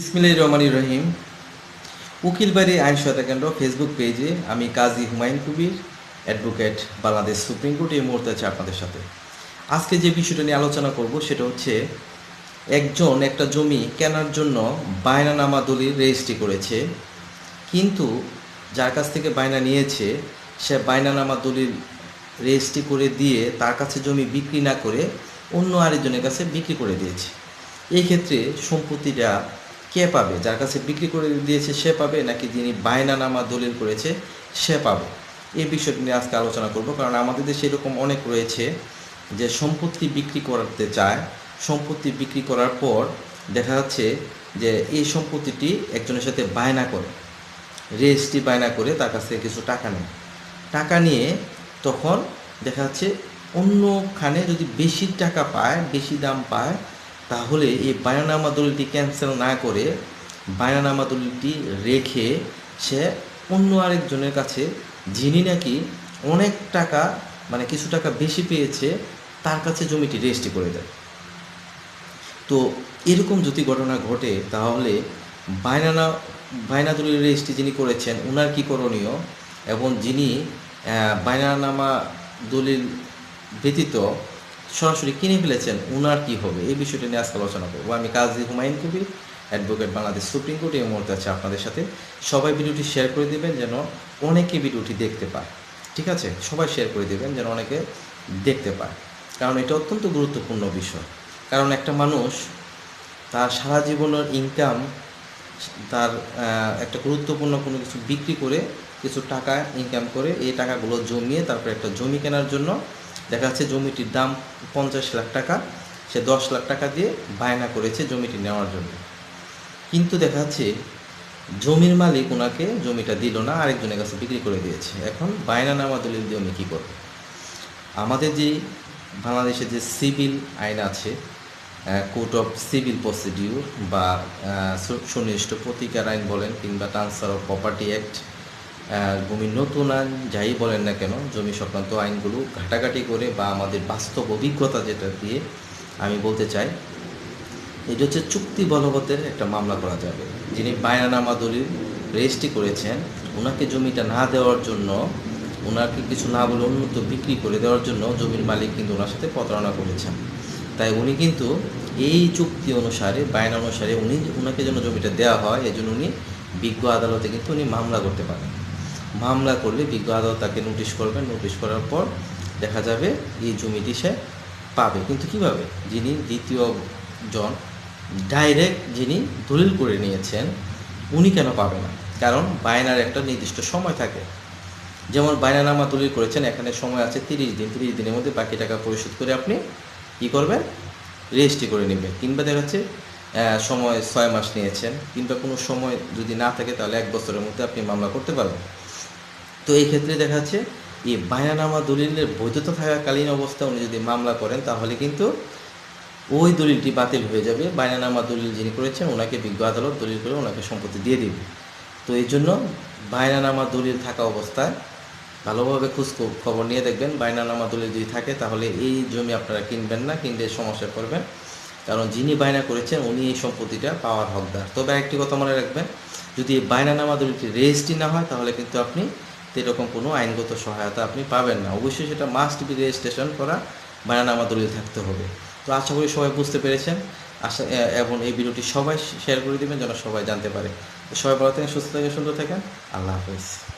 ইসমিল্লাহ রহমানি রহিম। উকিল উকিলবাড়ি আইন সহায়তা কেন্দ্র ফেসবুক পেজে আমি Kazi Humayun Kabir, advocate Bangladesh supreme court এই মুহূর্তে আছে আপনাদের সাথে। আজকে যে বিষয়টা নিয়ে আলোচনা করব সেটা হচ্ছে, একজন একটা জমি কেনার জন্য বায়নানামা দলিল রেজিস্ট্রি করেছে, কিন্তু যার কাছ থেকে বায়না নিয়েছে, সে বায়নানামা দলিল রেজিস্ট্রি করে দিয়ে তার কাছে জমি বিক্রি না করে অন্য আরেকজনের কাছে বিক্রি করে দিয়েছে। এই ক্ষেত্রে সম্পত্তিটা কে পাবে? যার কাছে বিক্রি করে দিয়েছে সে পাবে, নাকি যিনি বায়নানামা দলিল করেছে সে পাবে? এই বিষয়টি নিয়ে আজকে আলোচনা করব, কারণ আমাদের দেশে এরকম অনেক রয়েছে যে সম্পত্তি বিক্রি করতে চায়। সম্পত্তি বিক্রি করার পর দেখা যাচ্ছে যে এই সম্পত্তিটি একজনের সাথে বায়না করে। রেজিস্ট্রি বায়না করে তার কাছ থেকে কিছু টাকা নেয়। টাকা নিয়ে তখন দেখা যাচ্ছে অন্যখানে যদি বেশি টাকা পায়, বেশি দাম পায় তাহলে এই বায়নানামা দলিলটি ক্যান্সেল না করে বায়নানামা দলিলটি রেখে সে অন্য আরেকজনের কাছে, যিনি নাকি অনেক টাকা মানে কিছু টাকা বেশি পেয়েছে, তার কাছে জমিটি রেজিস্ট্রি করে দেয়। তো এরকম যদি ঘটনা ঘটে, তাহলে বায়নানা বায়না দলিল রেজিস্ট্রি যিনি করেছেন ওনার কী করণীয়? এবং যিনি বায়নানামা দলিল ব্যতীত সরাসরি কিনে ফেলেছেন ওনার কি হবে? এই বিষয়টি নিয়ে আজকে আলোচনা করব। আমি Kazi Humayun Kabir advocate Bangladesh supreme court এই মুহূর্তে আছে আপনাদের সাথে। সবাই ভিডিওটি শেয়ার করে দিবেন যেন অনেকে ভিডিওটি দেখতে পায়। ঠিক আছে? সবাই শেয়ার করে দিবেন যেন অনেকে দেখতে পায়। কারণ এটা অত্যন্ত গুরুত্বপূর্ণ বিষয়। কারণ একটা মানুষ তার সারা জীবনের ইনকাম তার একটা গুরুত্বপূর্ণ কোনো কিছু বিক্রি করে কিছু টাকা ইনকাম করে, এই টাকাগুলো জমিয়ে তারপরে একটা জমি কেনার জন্য দেখা যাচ্ছে জমিটির দাম পঞ্চাশ লাখ টাকা। সে দশ লাখ টাকা দিয়ে বায়না করেছে জমিটি নেওয়ার জন্য। কিন্তু দেখা যাচ্ছে জমির মালিক ওনাকে জমিটা দিল না, আরেকজনের কাছে বিক্রি করে দিয়েছে। এখন বায়না বায়নানামা দলিল দিয়ে উনি কী করবে? আমাদের যে বাংলাদেশে যে সিভিল আইন আছে কোর্ট অফ সিভিল প্রসিডিউর বা সুনির্দিষ্ট প্রতিকার আইন বলেন কিংবা ট্রান্সফার অফ প্রপার্টি অ্যাক্ট ভূমি নতুন আইন যাই বলেন না কেন, জমি সংক্রান্ত আইনগুলো ঘাটাঘাটি করে বা আমাদের বাস্তব অভিজ্ঞতা যেটা দিয়ে আমি বলতে চাই, এটা হচ্ছে চুক্তি বলবতের একটা মামলা করা যাবে। যিনি বায়নানামা দলিল রেজিস্ট্রি করেছেন ওনাকে জমিটা না দেওয়ার জন্য ওনাকে কিছু না বলে উন্নত বিক্রি করে দেওয়ার জন্য জমির মালিক কিন্তু ওনার সাথে প্রতারণা করেছেন। তাই উনি কিন্তু এই চুক্তি অনুসারে বায়না অনুসারে উনি ওনাকে যেন জমিটা দেওয়া হয় এই জন্য উনি বিজ্ঞ আদালতে কিন্তু উনি মামলা করতে পারেন। মামলা করলে বিজ্ঞ আদালত তাকে নোটিশ করবেন। নোটিশ করার পর দেখা যাবে এই জমিটি সে পাবে। কিন্তু কীভাবে? যিনি দ্বিতীয় জন ডাইরেক্ট যিনি দলিল করে নিয়েছেন, উনি কেন পাবে না? কারণ বায়নার একটা নির্দিষ্ট সময় থাকে। যেমন বায়নানামা দলিল করেছেন, এখানে সময় আছে তিরিশ দিন। তিরিশ দিনের মধ্যে বাকি টাকা পরিশোধ করে আপনি কী করবেন? রেজিস্ট্রি করে নেবেন। কিংবা দেখা যাচ্ছে সময় ছয় মাস নিয়েছেন। কিংবা কোনো সময় যদি না থাকে, তাহলে এক বছরের মধ্যে আপনি মামলা করতে পারবেন। তো এই ক্ষেত্রে দেখা যাচ্ছে এই বায়নানামা দলিলের বৈধতা থাকাকালীন অবস্থায় উনি যদি মামলা করেন, তাহলে কিন্তু ওই দলিলটি বাতিল হয়ে যাবে। বায়নানামা দলিল যিনি করেছেন, ওনাকে বিজ্ঞ আদালত দলিল করে ওনাকে সম্পত্তি দিয়ে দিবে। তো এই জন্য বায়নানামা দলিল থাকা অবস্থায় ভালোভাবে খোঁজ খবর নিয়ে দেখবেন। বায়নানামা দলিল যদি থাকে, তাহলে এই জমি আপনারা কিনবেন না, কিনলে সমস্যা করবেন। কারণ যিনি বায়না করেছেন, উনি এই সম্পত্তিটা পাওয়ার হকদার। তবে একটি কথা মনে রাখবেন, যদি এই বায়নানামা দলিলটি রেজিস্ট্রি না হয়, তাহলে কিন্তু আপনি এরকম কোনো আইনগত সহায়তা আপনি পাবেন না। অবশ্যই সেটা মাস্ট বি রেজিস্ট্রেশন করা বায়ানামা দলিল থাকতে হবে। তো আশা করি সবাই বুঝতে পেরেছেন। আশা এবং এই ভিডিওটি সবাই শেয়ার করে দেবেন যেন সবাই জানতে পারে। সবাই ভালো থাকেন, সুস্থ থাকেন, সুন্দর থাকেন। আল্লাহ হাফেজ।